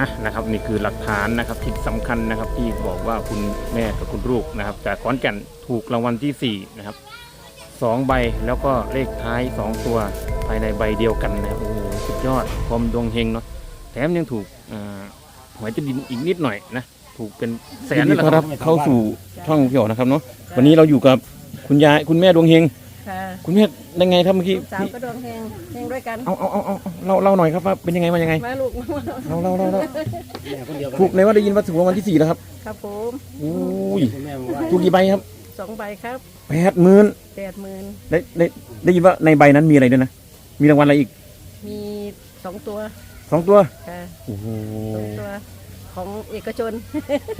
ะนะครับนี่คือหลักฐานนะครับที่สำคัญนะครับที่บอกว่าคุณแม่กับคุณลูกนะครับ จากขอนแก่นถูกรางวัลที่สี่นะครับสองใบแล้วก็เลขท้ายสองตัวภายในใบเดียวกันนะครับโอ้โหสุดยอดความดวงเฮงเนาะแถมยังถูกหวยใต้ดินอีกนิดหน่อยนะถูกเป็นแสนนั่นะครับเข้าสู่ช่องเกี่ยวนะครับเนาะวันนี้เราอยู่กับคุณยายคุณแม่ดวงเฮง ค่ะคุณแม่ยังไงครับเมื่อกี้ลูกสาวก็ดวงเฮงเฮงด้วยกันเอาเอาเอาเอาเล่าเล่าหน่อยครับว่าเป็นยังไงมายังไงมาลูกมาเราเราเราเราแม่คนเดียวกันถูกในว่าได้ยินว่าถูกรางวัลที่สี่แล้วครับครับผมอุ้ยคุณแม่บอกว่าถูกกี่ใบครับสองใบครับแปดหมื่นแปดหมื่นได้ได้ได้ยินว่าในใบนั้นมีอะไรด้วยนะมีรางวัลอะไรอีก มีสองตัวสองตัวค่ะโอ้โหสองตัว ของเอกชน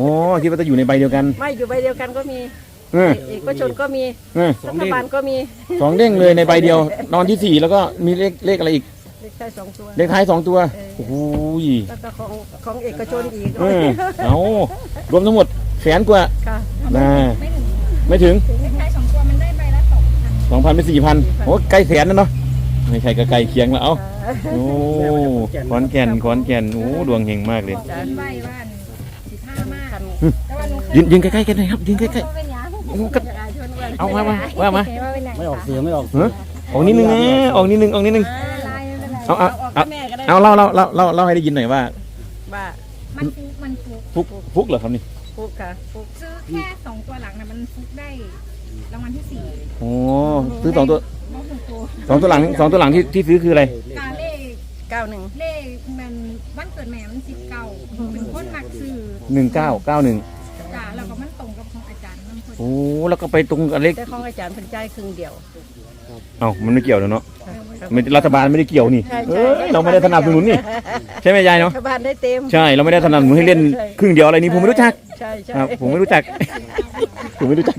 อ๋อคิดว่าจะอยู่ในใบเดียวกัน ไม่อยู่ใบเดียวกันก็มีเออเอกชนก็มีเออรัฐบาลก็มีสองเด้งเลยในใบเดียว นอนที่สี่แล้วก็มีเลขเลขอะไรอีก เลขท้ายสองตัว เลขท้ายสองตัวเออ โอ้โหแล้วก็ของของเอกชนอีกเออเอารวมทั้งหมดแสนกว่าค่ะ นะไม่ถึงเลขท้ายสองตัวมันได้ใบละสองพันสองพันเป็นสี่พันโอ้ใกล้แสนแล้วเนาะไม่ใช่ก็ใกล้เคียงแล้วเอ้าโอ้ขอนแก่นขอนแก่นโอ้ดวงเฮงมากเลยจ้ะใบว่าสิบห้ามากคันแต่ว่าหนูเคยยืนยืนใกล้ๆกันหน่อยครับยืนใกล้เป็นหยังๆโอ้ ก็เอามามาว่ามาไม่ออกเสือไม่ออกเออกนิดนึงนะออกนิดนึงออกนิดนึงเอาเอาเอาเอาเอาเล่าเล่าเล่าเล่าเล่าให้ได้ยินหน่อยว่าว่ามันฟุกมันฟุกฟุกฟุกเหรอครับนี่ฟุกค่ะฟุกซื้อแค่สองตัวหลังนะมันฟุกได้รางวัลที่สี่โอ้ซื้อสองตัวมหกตัวสองตัวหลังสองตัวหลังที่ที่ซื้อคืออะไรกาเลขเก้าหนึ่งเลขมันวันเกิดแม่มันสิบเก้าเป็นคนมักซื้อหนึ่งเก้าเก้าหนึ่ง จ้าแล้วก็มันตรงกับของอาจารย์น้ำพลโอ้แล้วก็ไปตรงกับเลขแต่ของอาจารย์เป็นใจายครึ่งเดียว เอ้ามันไม่เกี่ยวแล้วเนาะครับไม่รัฐบาลไม่ได้เกี่ยวนี่ใช่ใช่ เอ้ยเราไม่ได้สนับสนุนนี่ใช่ไหมยายรัเนาะฐบาลได้เต็มใช่เราไม่ได้สนับสนุนให้เล่นใช่ครึ่งเดียวอะไรนี้ผมไม่รู้จักใช่ใช่ครับผมไม่รู้จัก ผมไม่รู้จัก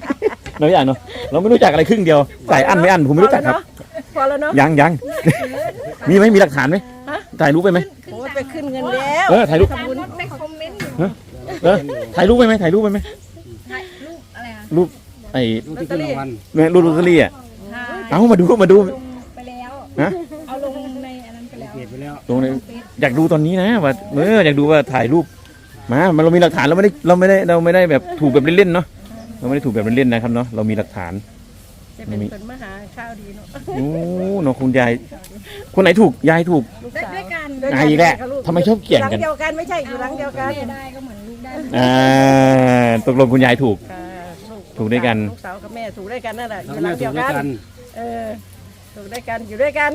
เราไม่อยากเนาะเราไม่รู้จักอะไรครึ่งเดียวใส่อันไม่อันผมไม่รู้จักครับ พอแล้วเนาะ ยังยังมีไหมมีหลักฐานไหมถ่ายรูปไปไหมโอ้ยไปขึ้นเงินแล้วเออถ่ายรูปแต่คนไปคอมเมนต์อยู่ เออถ่ายรูปไปไหมถ่ายรูปไปไหมถ่ายรูปอะไรอะรูปไอ้ลูกที่ขึ้นรางวัลเนี่ยรูปลอตเตอรี่อะถ่ายเอามาดูมาดูลงไปแล้วฮะเอาลงในอันนั้นไปแล้วเปลี่ยนไปแล้วตรงนี้อยากดูตอนนี้นะว่าเอออยากดูว่าถ่ายรูปมามันเรามีหลักฐานเราไม่ได้เราไม่ได้เราไม่ได้แบบถูกแบบเล่นๆเนาะเราไม่ได้ถูกแบบเล่นๆนะครับเนาะเรามีหลักฐานจะเป็นคนมหาข้าวดีเนาะโอ้เนาะคุณยาย คนไหนถูกยายถูกลูกได้สาวด้วยกันด้วยอะอีกแล้วบลูทำไมชอบเกี่ยงกันหลังเดียวกันไม่ใช่อยู่หลังเดียวกันแม่ได้ก็เหมือนลูกได้ อ่าตกลงคุณยายถูก ค่ะลูถูกด้วยกัน ลูกสาวกับแม่ถูกด้วยกันนั่นแหละอแล้วยู่หลัแม่งถูเดียกวด้วยกักันนเออถูกด้วยกันอยู่ด้วยกัน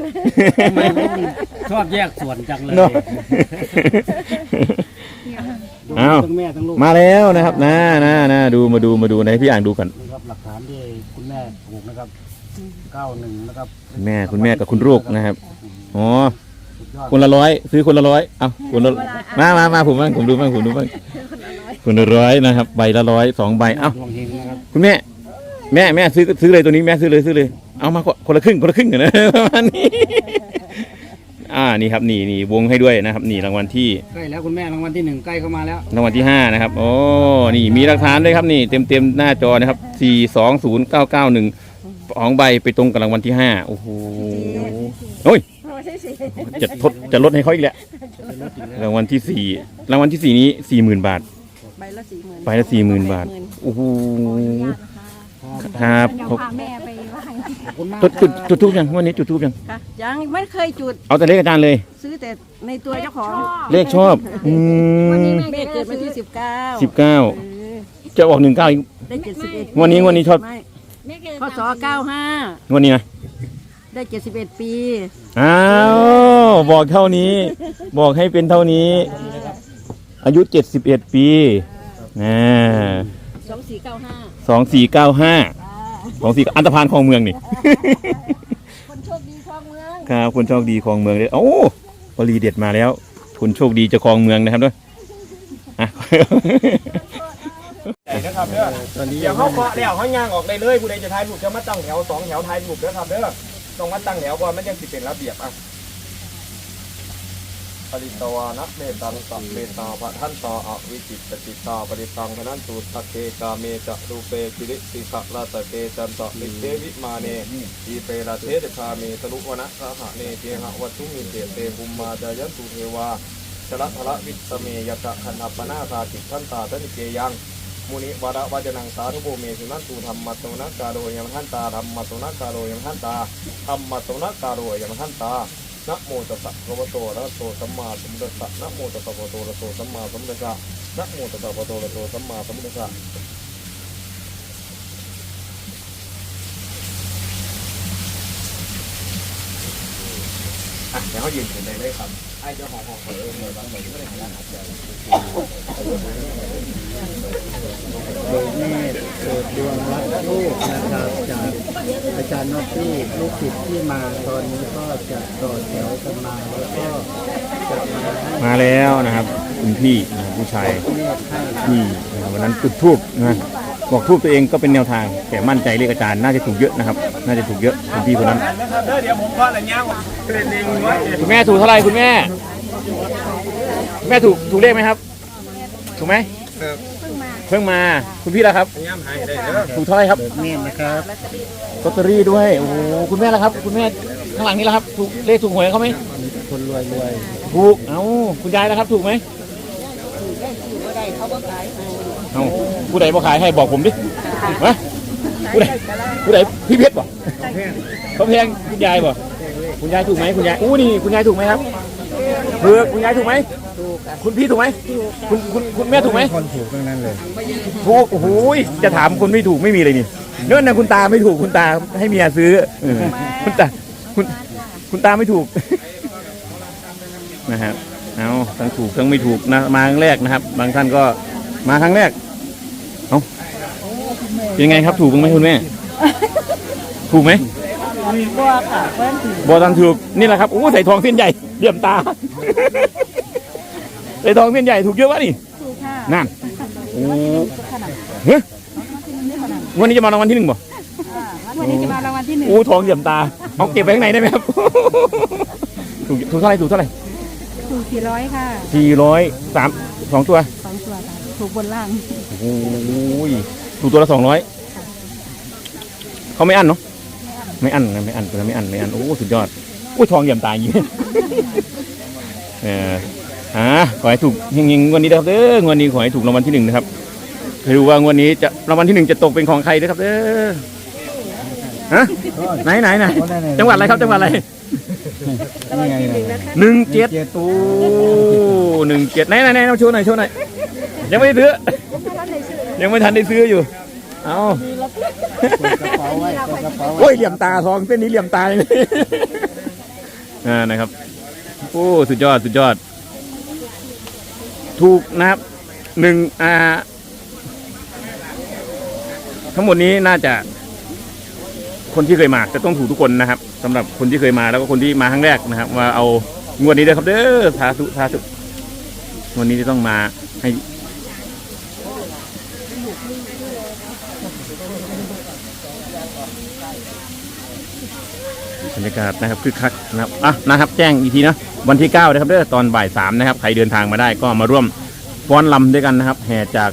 ทำไมผมชอบแยกส่วนจังเลยเนาะดูอ้าว ทั้งแม่ทั้งลูกมาแล้วนะครับนะนะนะดูมาดูมาดูในพี่อ่านดูกันนะครับหลักฐานที่คุณแม่ถูกนะครับเก้าหนึ่งนะครับคุณแม่คุณแม่กับคุณลูกนะครับอ๋อ สุดยอดคนละร้อยซื้อคนละร้อยเอาคนละมามามาผมบ้างผมดูบ้างผมดูบ้าง คนละร้อยนะครับ ใบละร้อยสองใบเอ้าดวงเฮงนะครับคุณแม่ แม่แม่ซื้อซื้อเลยตัวนี้แม่ซื้อเลยซื้อเลยเอามาคนคนละครึ่งคนละครึ่งกันนะประมาณนี้อ่านี่ครับนี่นี่วงให้ด้วยนะครับ นี่รางวัลที่ใกล้แล้วคุณแม่รางวัลที่หนึ่งใกล้เข้ามาแล้วรางวัลที่ห้านะครับโอ้นี่มีหลักฐานด้วยครับนี่เต็มเต็มหน้าจอนะครับสี่สองศูนย์เก้าเก้าหนึ่งสองใบไปตรงกับรางวัลที่ห้าโอ้โหโอ้ยไม่ใช่สิจะทดจะลดให้เขาอีกแล้วรางวัลที่สี่รางวัลที่สี่นี้สี่หมื่นบาท ใบละสี่หมื่นใบละสี่หมื่นบาทโอ้โหครับเดี๋ยวพาแม่ไปไหว้ขอบคุณมากจุดจุดจุดทูบยังวันนี้จุดทูบยังค่ะยังไม่เคยจุด เอาแต่เลขอาจารย์เลย ซื้อแต่ในตัวเจ้าของเลขชอบอืมแม่เกิดวันที่สิบเก้าสิบเก้าจะออกหนึ่งเก้าอีกได้เจ็ดสิบเอ็ดวันนี้วันนี้ชอบแม่เกิดพศเก้าห้าวันนี้นะได้เจ็ดสิบเอ็ดปีอ้าวบอกเท่านี้ บอกให้เป็นเท่านี้ อายุเจ็ดสิบเอ็ดปีอ่าสองสี่เก้าห้าสองสี่เก้าห้าสองสี่อันตรพานคลองเมืองนี่ คนโชคดีคลองเมือง ครับคนโชคดีคลองเมืองเลยโอ้ปรีเด็ดมาแล้ว คุณโชคดีจะคลองเมืองนะครับด้วยอะนะครับเด้อตอนนี้เดี๋ยวเขาเคาะแล้วเขาย่างออกได้เลยผู้ใดจะทายถูกจะมาตั้งแถวสองแถวทายถูกเด้อครับเด้อต้องมาตั้งแถวก่อนมันยังสิเป็นระเบียบอะ ปริตวานักเมตังสัพเมตาพระท่านตาอวิจิตตจิตาปริตังพนันตุตะเกกาเมจะรูเปกิริสิขะลาตะเกจันตะมิเตวิมาเนทีเปราเทศคาเมตรุวนะสหะเนเจหะวัตุมิเตเตภุมมาจายันตุเทวาชลทละวิตเมยกะคันธปนาสาติขันตาทนิเกยังมุนิวระวจนังสาธุโภเมสุนันตุธรรมตุนักการโรยมหันตาธรรมตุนักการโรยมหันตาธรรมตุนักการโรยมหันตา นะโมตัสสะพระวะโตอะระหะโตสัมมาสัมพุทธัสสะนะโมตัสสะภะคะวะโตอะระหะโตสัมมาสัมพุทธัสสะนะโมตัสสะภะคะวะโตอะระหะโตสัมมาสัมพุทธัสสะอะเดี๋ยวเขายืนอยู่ในเลยครับ ไอ้เจ้าของห้องเขาเองเลยบางหน่วยไม่ได้ทำงานครับเดี๋ยวโดยแม่เกิดดวงรักลูกนะครับจากอาจารย์นอตตี้ลูกศิษย์ที่มาตอนนี้ก็จะต่อแถวกันมาแล้วก็จะมาให้มาแล้วนะครับ คุณพี่นะครับผู้ชายเรียกให้ ที่นะครับวันนั้นจุดทูบนะ บอกทูบตัวเองก็เป็นแนวทาง แต่มั่นใจเลขอาจารย์น่าจะถูกเยอะนะครับ น่าจะถูกเยอะคุณพี่คนนั้นนะครับเดี๋ยวผมขออะไรเงี้ยเป็นเองไว้คุณแม่ถูกเท่าไหร่คุณแม่คุณแม่ถูกถูกเลขไหมครับ ถูกไหมเพิ่งมาคุณพี่ละครับย่ำหายได้เด้อถูกเท่าไหร่ครับเบิกเนตรนะครับลอตเตอรี่ด้วยโอ้โหคุณแม่ละครับ คุณแม่ข้างหลังนี้ละครับ ถูกเลขถูกหวยเขาไหมมีคนรวยรวยถูกเอ้าคุณยายนะครับ ถูกไหม เอ้าผู้ใดบ่ขายให้บอกผมดิวะผู้ใดผู้ใดพี่เพชรบ่เขาแพงคุณยายบ่คุณยายถูกไหมคุณยายอู้นี่คุณยายถูกไหมครับเบือกคุณยายถูกไหมคุณพี่ถูกไหมคุณคุณคุณแม่ถูกไหมคนถูกทั้งนั้นเลยถูกโอ้โหยจะถามคนไม่ถูกไม่มีเลยนี่เนื่องนะคุณตาไม่ถูกคุณตาให้เมียซื้อเออคุณตาคุณคุณตาไม่ถูกนะครับ เอาทั้งถูกทั้งไม่ถูกนะมาครั้งแรกนะครับ บางท่านก็มาครั้งแรกเอาเป็นยังไงครับถูกบ้างไหมคุณแม่ ถูกไหมบัวค่ะเพื่อนถือบอตันถูกนี่แหละครับโอ้ใส่ทองเส้นใหญ่เดี่ยมตาใส่ทองเส้นใหญ่ถูกเยอะวะนี่ถูกค่ะนั่นโอ้เฮ้ยวันนี้จะมารางวัลที่หนึ่งบ่วันนี้จะมารางวัลที่หนึ่งโอ้ทองเดี่ยมตาเอาเก็บไว้ข้างในได้ไหมครับถูกถูกเท่าไหร่ถูกเท่าไหร่ ถูกสี่ร้อยค่ะสี่ร้อยสามสองตัวสองตัวค่ะถูกบนล่างโอ้ยถูกตัวละสองร้อยเขาไม่อั้นเนาะไม่อั้นนะไม่อั้นตัวละไม่อั้นไม่อั้นโอ้สุดยอดโอ้ยทองเยี่ยมตายอย่างนี้เอออ่าขอให้ถูกเฮงๆงวันนี้นะครับเด้องวันนี้ขอให้ถูกรางวัลที่หนึ่งนะครับไม่รู้ว่างวันนี้จะรางวัลที่หนึ่งจะตกเป็นของใครนะครับเด้อฮะไหนไหนไหนจังหวัดอะไรครับจังหวัดอะไร นี่ไงเนี่ยหนึ่งเจ็ดโอ้หนึ่งเจ็ดไหนไหนไหนเอาโชว์หน่อยโชว์หน่อยยังไม่ได้ซื้อยังไม่ทันได้ซื้ออยู่ เอาเปิดกระเป๋าไว้เปิดกระเป๋าไว้โอ้ยเหลี่ยมตาทองเส้นนี้เหลี่ยมตาเลย อ่านะครับ โอ้สุดยอดสุดยอด ถูกนะครับหนึ่งอ่า ทั้งหมดนี้น่าจะ คนที่เคยมาจะต้องถูกทุกคนนะครับสำหรับคนที่เคยมาแล้วก็คนที่มาครั้งแรกนะครับมาเอางวดนี้ด้วยครับเด้อสาธุสาธุงวดนี้จะต้องมาให้บรรยากาศนะครับคึกคักนะครับอะนะครับ แจ้งอีกทีนะวันที่ 9 นะครับเด้อตอนบ่ายสามนะครับใครเดินทางมาได้ก็มาร่วมฟ้อนลำด้วยกันนะครับ แห่จาก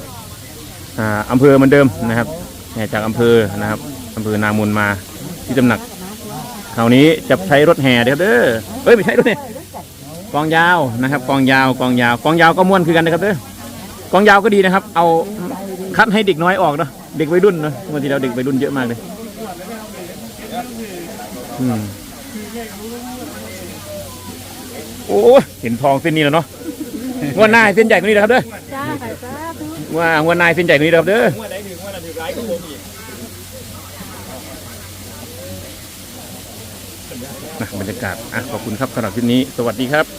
อ่าอำเภอเหมือนเดิมนะครับแห่จากอำเภอนะครับอำเภอนามูลมา ที่ตำหนักคราวนี้จะใช้รถแห่เด้อเด้อเอ้ยไม่ใช่รถแห่กองยาวนะครับ กองยาวกองยาว กองยาวก็ม่วนคือกันนะครับเด้อกองยาวก็ดีนะครับ เอาคัดให้เด็กน้อยออกเนาะเด็กวัยรุ่นเนาะบางทีเราเด็กวัยรุ่นเยอะมากเลยอืมโอ้ยเห็นทองเส้นนี้แล้วเนาะงวดหน้าให้เส้นใหญ่กว่านี้นะครับเด้อจ้าค่ะจ้าธุว่างวดหน้าให้เส้นใหญ่กว่านี้นะครับเด้อ นะบรรยากาศอะขอบคุณครับสำหรับคลิปนี้ สวัสดีครับ